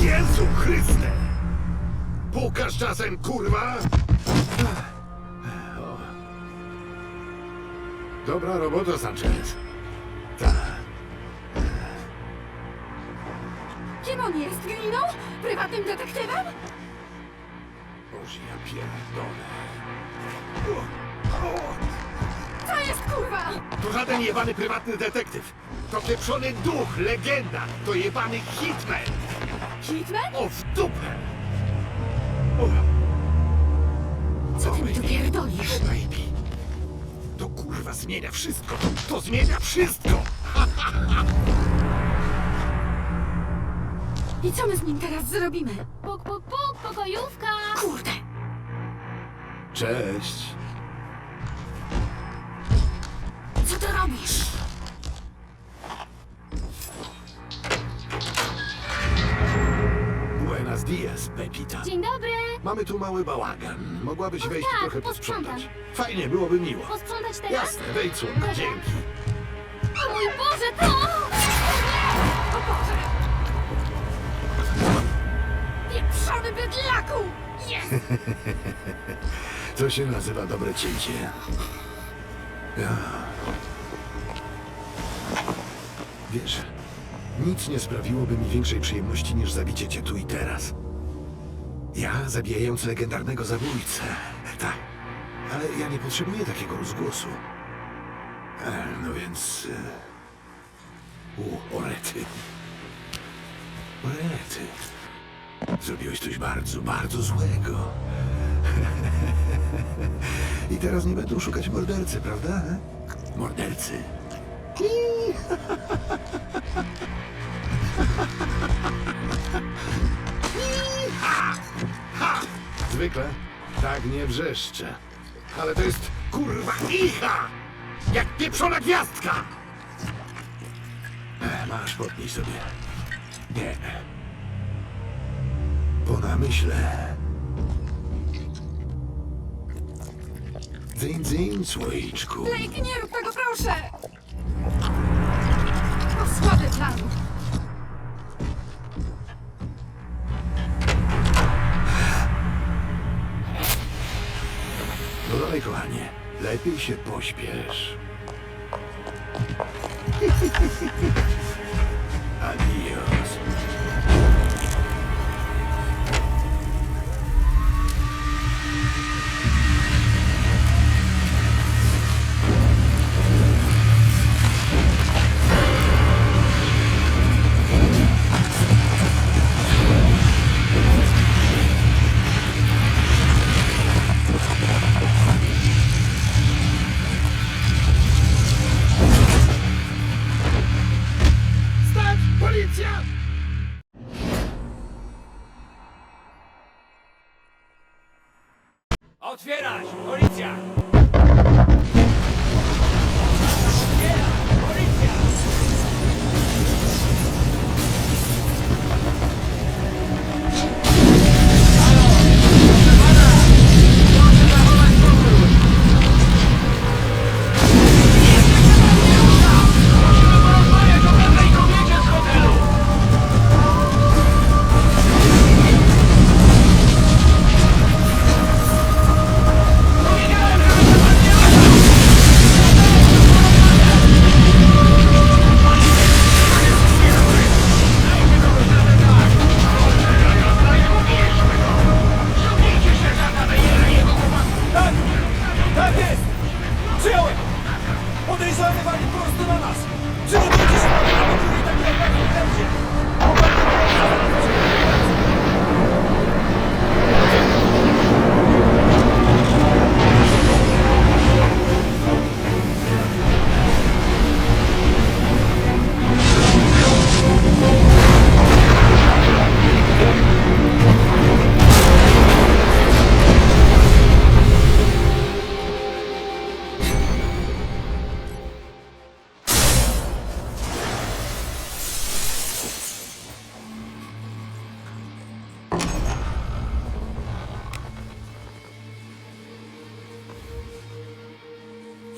Jezu Chryste! Pukasz czasem, kurwa? O. Dobra robota, Sanchez. Tak. Kim on jest? Gliną? Prywatnym detektywem? Boże, ja pierdolę. Co jest kurwa? To żaden jebany prywatny detektyw. To pieprzony duch, legenda. To jebany hitman. Hitman? O, w dupę! O, Co ty mi tu pierdolisz? baby. To kurwa zmienia wszystko. To, to zmienia wszystko. I co my z nim teraz zrobimy? Puk, puk, puk, pokojówka! Kurde! Cześć. Co ty robisz? Buenos dias, Pepita. Dzień dobry! Mamy tu mały bałagan. Mogłabyś O wejść tak, trochę posprzątam. posprzątać. Fajnie, byłoby miło. Posprzątać teraz? Jasne, wejdź słonko, dzięki. O mój Boże, to... O Boże! Pieprzony bydlaku! Jest! To się nazywa dobre cięcie. Ja. Wiesz, nic nie sprawiłoby mi większej przyjemności niż zabicie cię tu i teraz. Ja zabijając legendarnego zabójcę. Tak. Ale ja nie potrzebuję takiego rozgłosu. E, no więc... E... U, orety. Orety. Zrobiłeś coś bardzo, bardzo złego. I teraz nie będą szukać mordercy, prawda? Mordercy. Zwykle tak nie wrzeszczę. Ale to jest kurwa icha! Jak pieprzona gwiazdka! E, Masz, podnieś sobie. Nie. Po namyśle. Dzyń, dzyń, słoiczku. Blake, nie rób tego, proszę! Słaby plan. No dalej, kochanie. Lepiej się pośpiesz. Adios.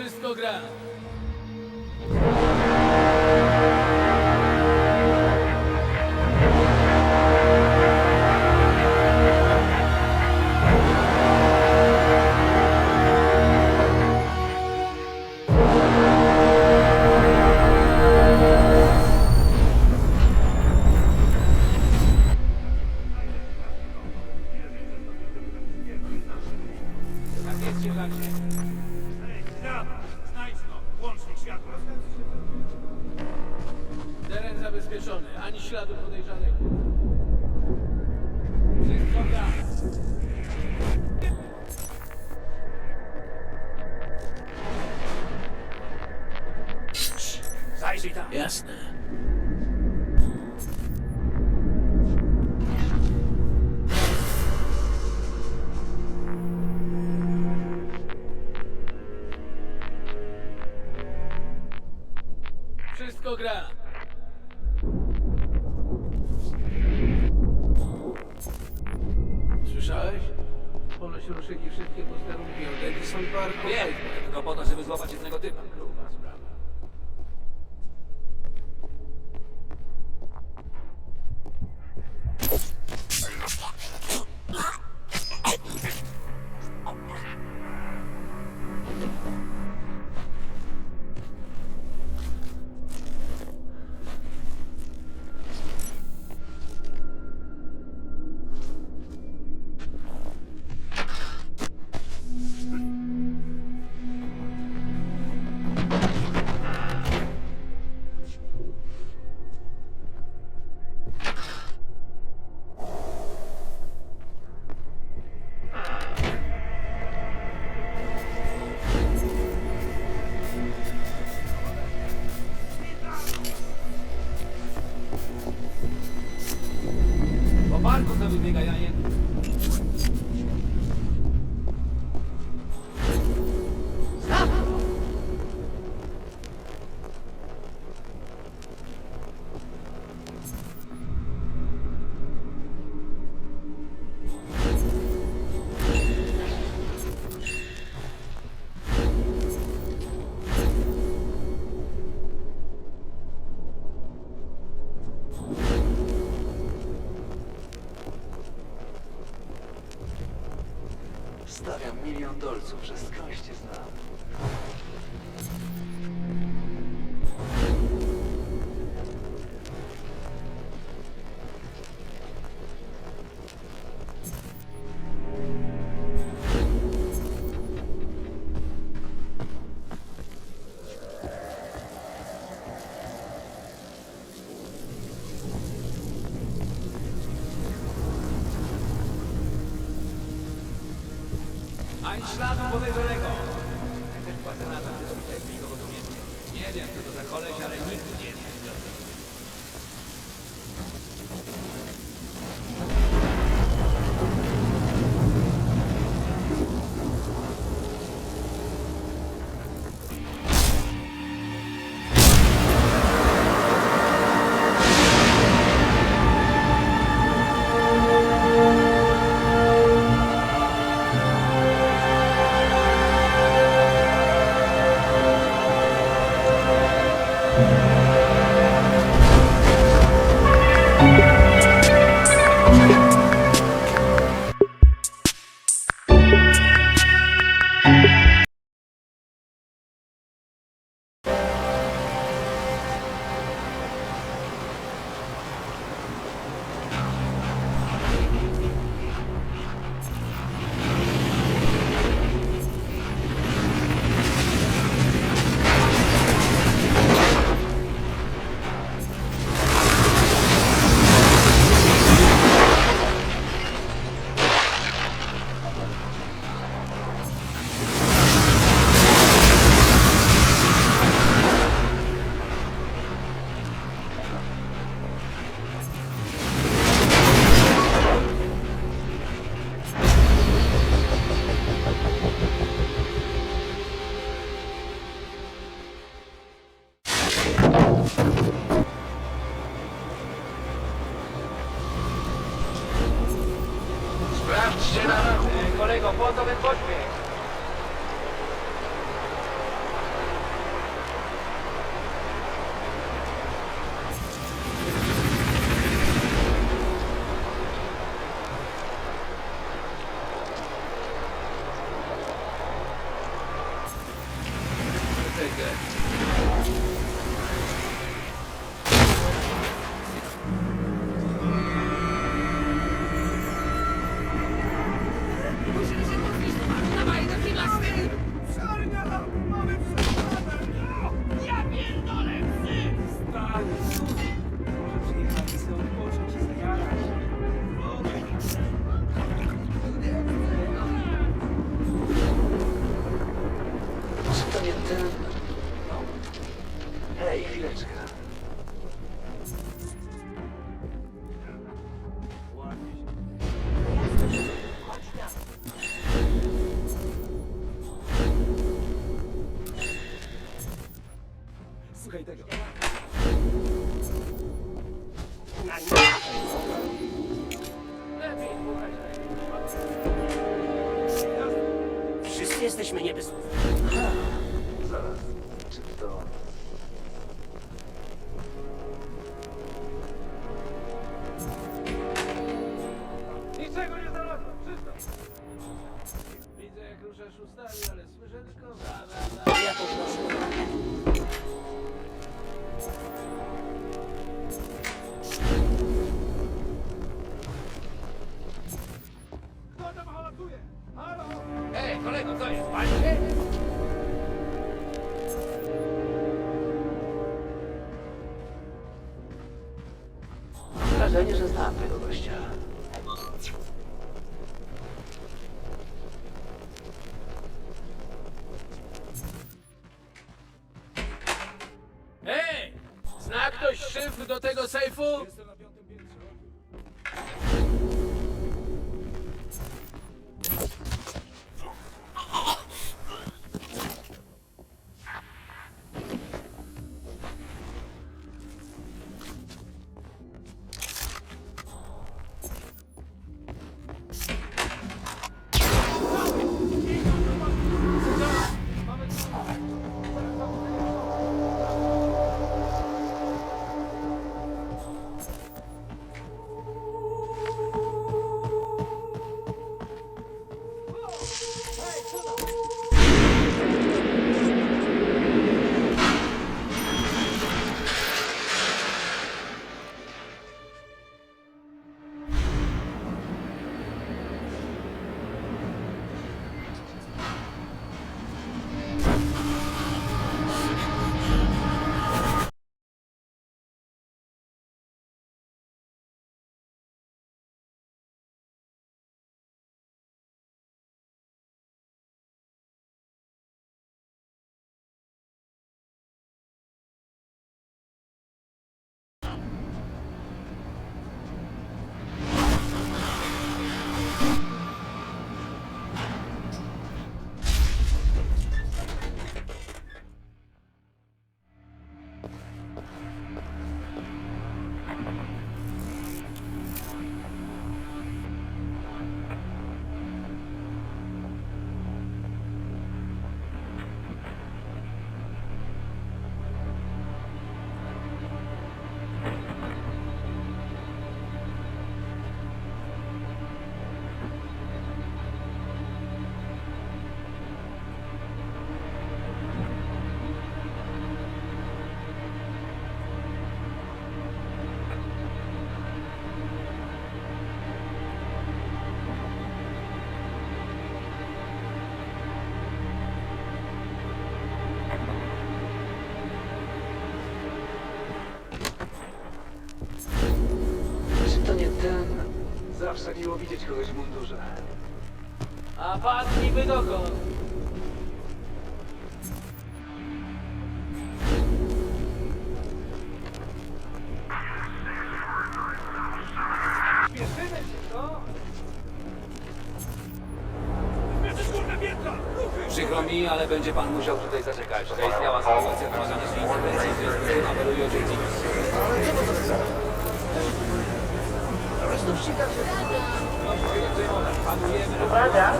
Wszystko strony, ani śladu podejrzanego. Wszystko gra. Ruszyli wszystkie posterunki od Edison Park. Wiem, tylko po to, żeby złapać jednego typa. Dolców, że skądś cię śladu podejrzanego. Słuchaj tego. Dokąd? Śpieszymy się? Przykro mi, ale będzie pan musiał tutaj zaczekać. Zaistniała sytuacja wymaga naszej interwencji, w związku z tym apeluję o cierpliwość. Uwaga,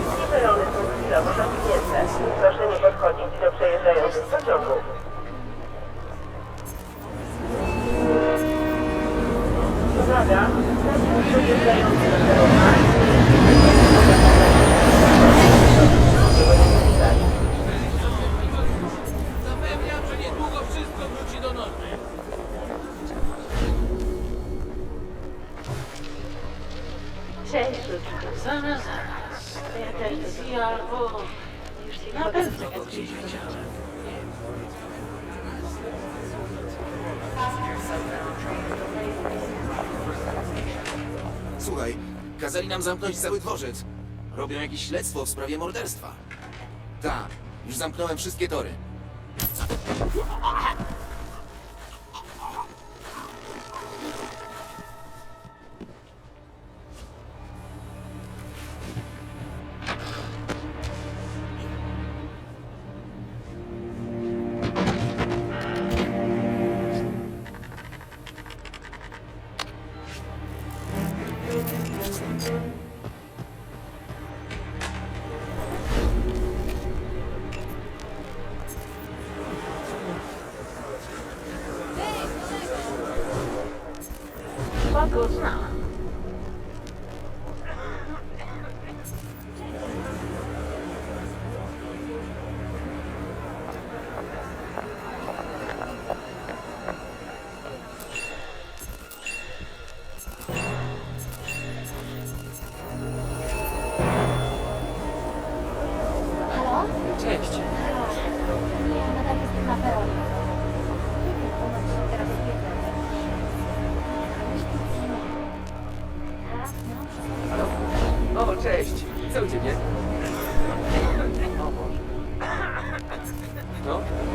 wszystkie perony są chwilowo zamknięte. Proszę nie podchodzić do przejeżdżających pociągów. Uwaga, przejeżdżający do Perona dworzec. Robią jakieś śledztwo w sprawie morderstwa. Tak, Już zamknąłem wszystkie tory. No? O?